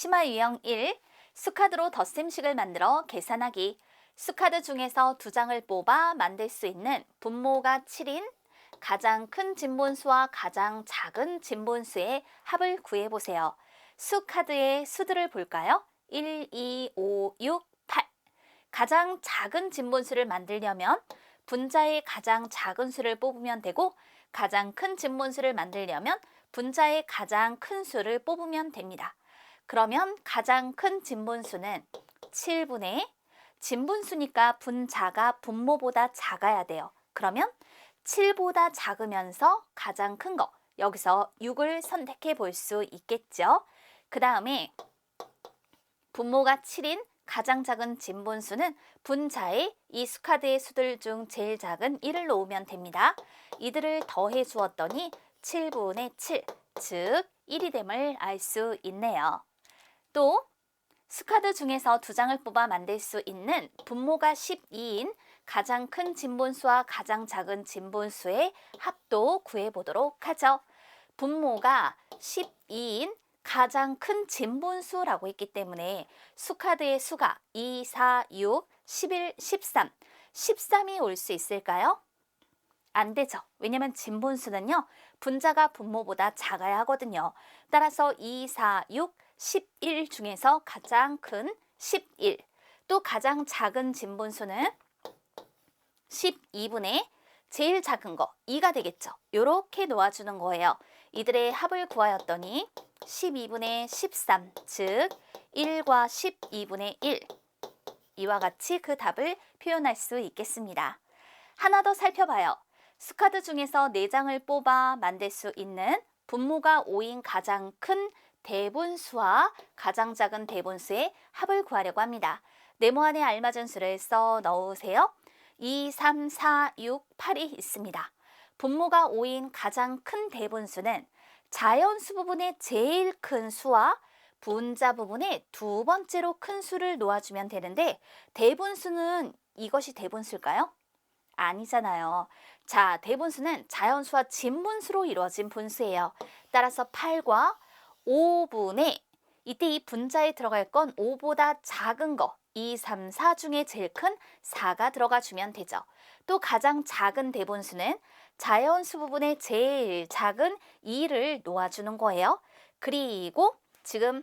심화 유형 1. 수카드로 덧셈식을 만들어 계산하기. 수카드 중에서 두 장을 뽑아 만들 수 있는 분모가 7인 가장 큰 진본수와 가장 작은 진본수의 합을 구해보세요. 수 카드의 수들을 볼까요? 1, 2, 5, 6, 8. 가장 작은 진본수를 만들려면 분자의 가장 작은 수를 뽑으면 되고 가장 큰 진본수를 만들려면 분자의 가장 큰 수를 뽑으면 됩니다. 그러면 가장 큰 진분수는 7분의 진분수니까 분자가 분모보다 작아야 돼요. 그러면 7보다 작으면서 가장 큰 거, 여기서 6을 선택해 볼 수 있겠죠. 그 다음에 분모가 7인 가장 작은 진분수는 분자의 이 수카드의 수들 중 제일 작은 1을 놓으면 됩니다. 이들을 더해 주었더니 7분의 7, 즉 1이 됨을 알 수 있네요. 또 스카드 중에서 두 장을 뽑아 만들 수 있는 분모가 12인 가장 큰 진분수와 가장 작은 진분수의 합도 구해보도록 하죠. 분모가 12인 가장 큰 진분수라고 했기 때문에 수카드의 수가 2, 4, 6, 11, 13, 13이 올 수 있을까요? 안 되죠. 왜냐면 진분수는요, 분자가 분모보다 작아야 하거든요. 따라서 2, 4, 6, 11 중에서 가장 큰 11, 또 가장 작은 진분수는 12분의 제일 작은 거 2가 되겠죠. 이렇게 놓아주는 거예요. 이들의 합을 구하였더니 12분의 13, 즉 1과 12분의 1. 이와 같이 그 답을 표현할 수 있겠습니다. 하나 더 살펴봐요. 스카드 중에서 4장을 뽑아 만들 수 있는 분모가 5인 가장 큰 대분수와 가장 작은 대분수의 합을 구하려고 합니다. 네모 안에 알맞은 수를 써 넣으세요. 2, 3, 4, 6, 8이 있습니다. 분모가 5인 가장 큰 대분수는 자연수 부분의 제일 큰 수와 분자 부분의 두 번째로 큰 수를 놓아주면 되는데 대분수는 이것이 대분수일까요? 아니잖아요. 자, 대분수는 자연수와 진분수로 이루어진 분수예요. 따라서 8과 5분의 이때 이 분자에 들어갈 건 5보다 작은 거 2, 3, 4 중에 제일 큰 4가 들어가 주면 되죠. 또 가장 작은 대분수는 자연수 부분의 제일 작은 2를 놓아주는 거예요. 그리고 지금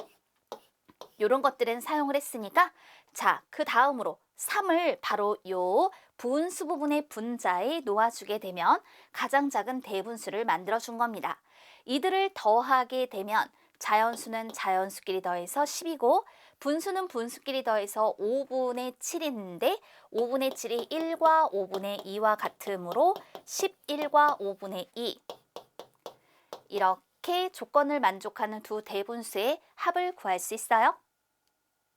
이런 것들은 사용을 했으니까 자, 그 다음으로 3을 바로 요 분수 부분의 분자에 놓아주게 되면 가장 작은 대분수를 만들어 준 겁니다. 이들을 더하게 되면 자연수는 자연수끼리 더해서 10이고 분수는 분수끼리 더해서 5분의 7인데 5분의 7이 1과 5분의 2와 같으므로 11과 5분의 2 이렇게 조건을 만족하는 두 대분수의 합을 구할 수 있어요.